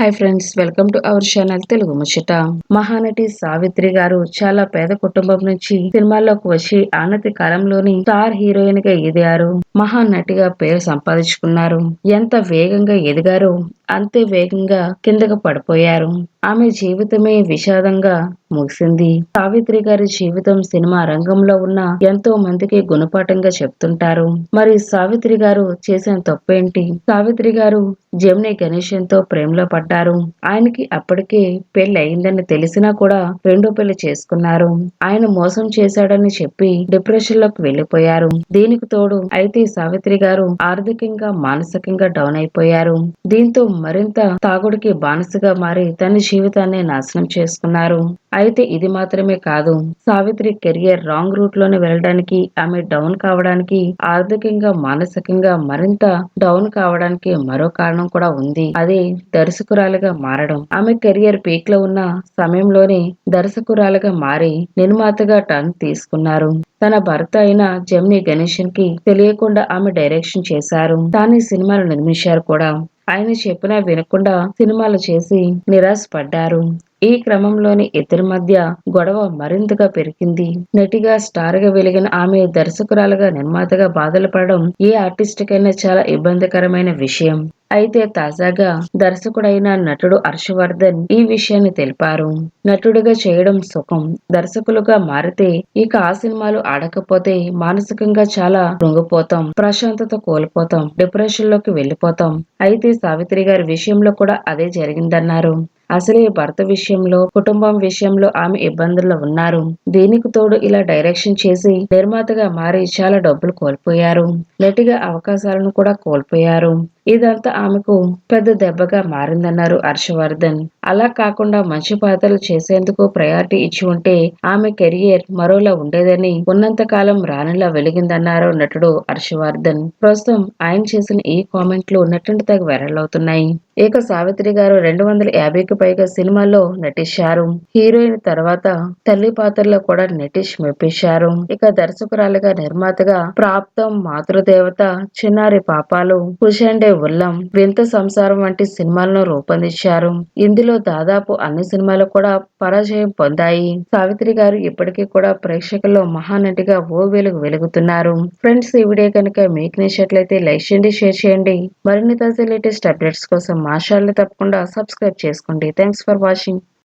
Hi friends welcome to our channel Telugu Muchata. Mahanati Savitri గారు చాలా పేద కుటుంబం నుంచి సినిమాల్లోకి వచ్చి ఆనతి కాలంలోని స్టార్ హీరోయిన్గా ఎదిగారు. మహానటిగా పేరు సంపాదించుకున్నారు. ఎంత వేగంగా ఎదిగారో అంతే వేగంగా కిందకు పడిపోయారు. ఆమె జీవితమే విషాదంగా ముగిసింది. సావిత్రి గారి జీవితం సినిమా రంగంలో ఉన్న ఎంతో మందికి గుణపాఠంగా చెప్తుంటారు. మరి సావిత్రి గారు చేసిన తప్పేంటి? సావిత్రి గారు జమిని గణేశన్తో ప్రేమలో పడ్డారు. ఆయనకి అప్పటికే పెళ్ళి అయిందని తెలిసినా కూడా రెండో పెళ్ళి చేసుకున్నారు. ఆయన మోసం చేశాడని చెప్పి డిప్రెషన్లోకి వెళ్ళిపోయారు దీనికి తోడు అయితే సావిత్రి గారు ఆర్థికంగా మానసికంగా డౌన్ అయిపోయారు. దీంతో మరింత తాగుడికి బానిసగా మారి తన జీవితాన్ని నాశనం చేసుకున్నారు. అయితే ఇది మాత్రమే కాదు సావిత్రి కెరియర్ రాంగ్ రూట్లోనే వెళ్ళడానికి ఆమె డౌన్ కావడానికి ఆర్థికంగా మానసికంగా మరింత డౌన్ కావడానికి మరో కారణం కూడా ఉంది. అదే దర్శకురాలుగా మారడం. ఆమె కెరియర్ పీక్లో ఉన్న సమయంలోనే దర్శకురాలుగా మారి నిర్మాతగా టర్న్ తీసుకున్నారు. తన భర్త అయిన జమ్ని గణేషన్కి తెలియకుండా ఆమె డైరెక్షన్ చేశారు. తాను సినిమాలు నిర్మించారు కూడా. ఆయన చెప్పినా వినకుండా సినిమాలు చేసి నిరాశపడ్డారు. ఈ క్రమంలోని ఇద్దరి మధ్య గొడవ మరింతగా పెరిగింది. నటిగా స్టార్గా వెలిగిన ఆమె దర్శకురాలుగా నిర్మాతగా బాధలు పడడం ఏ ఆర్టిస్ట్ కైనా చాలా ఇబ్బందికరమైన విషయం. అయితే తాజాగా దర్శకుడైన నటుడు హర్షవర్ధన్ ఈ విషయాన్ని తెలిపారు. నటుడిగా చేయడం సుఖం దర్శకులుగా మారితే ఇక ఆ సినిమాలు ఆడకపోతే మానసికంగా చాలా రుంగిపోతాం ప్రశాంతత కోల్పోతాం డిప్రెషన్లోకి వెళ్ళిపోతాం అయితే సావిత్రి గారి విషయంలో కూడా అదే జరిగిందన్నారు. అసలే భర్త విషయంలో కుటుంబం విషయంలో ఆమె ఇబ్బందుల్లో ఉన్నారు. దీనికి తోడు ఇలా డైరెక్షన్ చేసి నిర్మాతగా మారి చాలా డబ్బులు కోల్పోయారు. నటిగా అవకాశాలను కూడా కోల్పోయారు. ఇదంతా ఆమెకు పెద్ద దెబ్బగా మారిందన్నారు హర్షవర్ధన్. అలా కాకుండా మంచి పాత్రలు చేసేందుకు ప్రయారిటీ ఇచ్చి ఉంటే ఆమె కెరియర్ మరోలా ఉండేదని ఉన్నంత కాలం రాణిలా వెలిగిందన్నారు నటుడు హర్షవర్ధన్. ప్రస్తుతం ఆయన చేసిన ఈ కామెంట్లు నటుండి తగ్గ వైరల్ అవుతున్నాయి. ఇక సావిత్రి గారు రెండు వందల యాభైకి పైగా సినిమాల్లో నటించారు. హీరోయిన్ తర్వాత తల్లి పాత్రలో కూడా నటిష్ మెప్పించారు. ఇక దర్శకురాలుగా నిర్మాతగా ప్రాప్తం మాతృదేవత చిన్నారి పాపాలు కుషండే ఉల్లం వింత సంసారం వంటి సినిమాలను రూపొందించారు. ఇందులో దాదాపు అన్ని సినిమాలు కూడా పరాజయం పొందాయి. సావిత్రి గారు ఇప్పటికీ కూడా ప్రేక్షకుల్లో మహానటిగా ఓ వెలుగు వెలుగుతున్నారు. ఫ్రెండ్స్ ఈ వీడియో కనుక మీకు నచ్చినట్లయితే లైక్ చేయండి షేర్ చేయండి. మరిన్ని తాజా లేటెస్ట్ అప్డేట్స్ కోసం మా ఛానల్ తప్పకుండా సబ్స్క్రైబ్ చేసుకోండి. Thanks for watching.